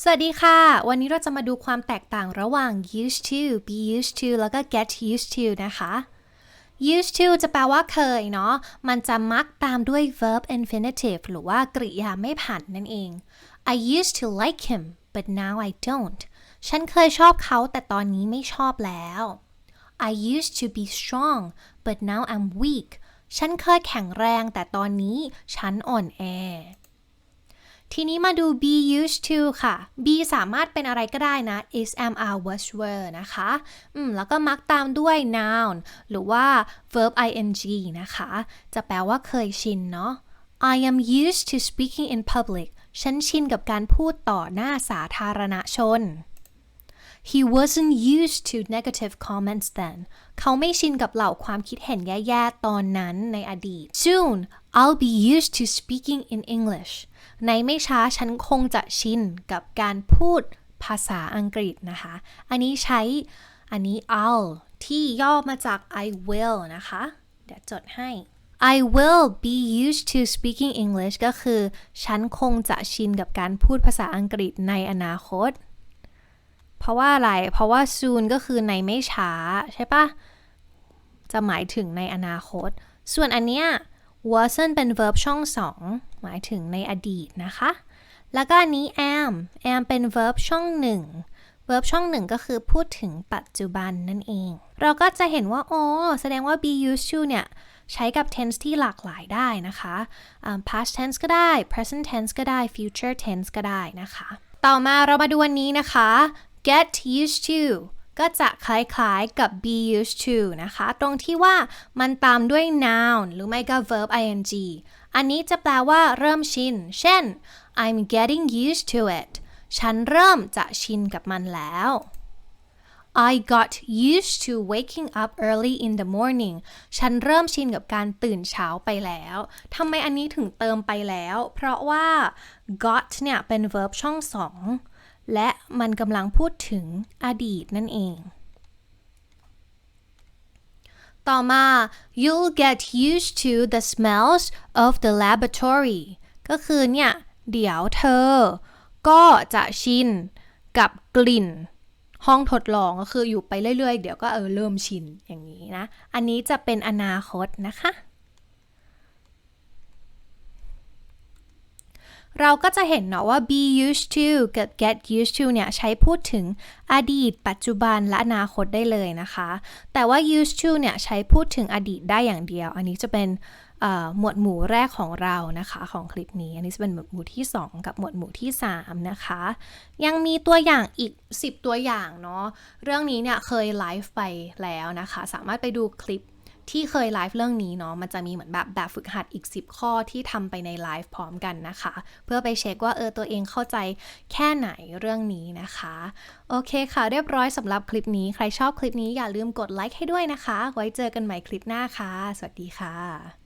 สวัสดีค่ะ วันนี้เราจะมาดูความแตกต่างระหว่าง used to be used to แล้วก็ get used to นะคะ used to จะแปลว่าเคยเนาะ มันจะมักตามด้วย verb infinitive หรือว่ากริยาไม่ผันนั่นเอง I used to like him but now I don't ฉันเคยชอบเขาแต่ตอนนี้ไม่ชอบแล้ว I used to be strong but now I'm weak ฉันเคยแข็งแรงแต่ตอนนี้ฉันอ่อนแอ ทีนี้มาดู be used to ค่ะ be สามารถเป็นอะไรก็ได้นะ is am are was were นะคะ อืม แล้วก็มักตามด้วย noun หรือว่า verb ing นะคะ จะแปลว่าเคยชินเนาะ I am used to speaking in public ฉันชินกับการพูดต่อหน้าสาธารณชน He wasn't used to negative comments then เขาไม่ชินกับเหล่าความคิดเห็นแย่ๆตอนนั้นในอดีต Soon I'll be used to speaking in English ในไม่ช้าฉันคงจะชินกับการพูดภาษาอังกฤษนะคะ อันนี้ใช้อันนี้ I'll ที่ย่อมาจาก I will นะคะ เดี๋ยวจดให้ I will be used to speaking English ก็คือ ฉันคงจะชินกับการพูดภาษาอังกฤษในอนาคต เพราะว่าอะไร เพราะว่า soon ก็คือในไม่ช้าใช่ปะ จะหมายถึงในอนาคต ส่วนอันเนี้ย wasn't เป็น verb ช่องสองหมายถึงในอดีตนะคะ แล้วก็อันนี้ am am เป็น verb ช่องหนึ่ง verb ช่องหนึ่งก็คือพูดถึงปัจจุบันนั่นเอง เราก็จะเห็นว่าอ๋อแสดงว่า be used to เนี่ย ใช้กับ tense ที่หลากหลายได้นะคะอ่า past tense ก็ได้ present tense ก็ได้ future tense ก็ได้นะคะ ต่อมาเรามาดูวันนี้นะคะ get used to ก็จะคล้ายๆกับ be used to นะคะ ตรงที่ว่ามันตามด้วย noun หรือไม่ก็ verb ing อันนี้จะแปลว่าเริ่มชิน เช่น I'm getting used to it ฉันเริ่มจะชินกับมันแล้ว I got used to waking up early in the morning ฉันเริ่มชินกับการตื่นเช้าไปแล้ว ทำไมอันนี้ถึงเติมไปแล้ว เพราะว่า got เนี่ยเป็น verb ช่องสอง และมันกำลังพูดถึงอดีตนั่นเอง ต่อมา you'll get used to the smells of the laboratory ก็คือเนี่ย เดี๋ยวเธอ ก็จะชินกับกลิ่น ห้องทดลองก็คืออยู่ไปเรื่อยๆ เดี๋ยวก็เออเริ่มชินอย่างนี้นะ อันนี้จะเป็นอนาคตนะคะ เราก็จะเห็นเนาะว่า be used to กับ get used to เนี่ยใช้พูดถึงอดีต ปัจจุบันและอนาคตได้เลยนะคะ แต่ว่า used to เนี่ยใช้พูดถึงอดีตได้อย่างเดียว อันนี้จะเป็นหมวดหมู่แรกของเรานะคะของคลิปนี้ อันนี้จะเป็นหมวดหมู่ที่ 2 กับหมวดหมู่ที่ 3 นะคะ ยังมีตัวอย่างอีก 10 ตัวอย่างเนาะเรื่องนี้เนี่ยเคยไลฟ์ไปแล้วนะคะ สามารถไปดูคลิป ที่เคยไลฟ์เรื่องนี้เนาะมันจะมีเหมือนแบบแบบฝึกหัดอีก 10 ข้อที่ทำไปในไลฟ์พร้อมกันนะคะ เพื่อไปเช็คว่าเออตัวเองเข้าใจแค่ไหนเรื่องนี้นะคะ โอเคค่ะเรียบร้อยสำหรับคลิปนี้ใครชอบคลิปนี้อย่าลืมกดไลค์ให้ด้วยนะคะ ไว้เจอกันใหม่คลิปหน้าค่ะ สวัสดีค่ะ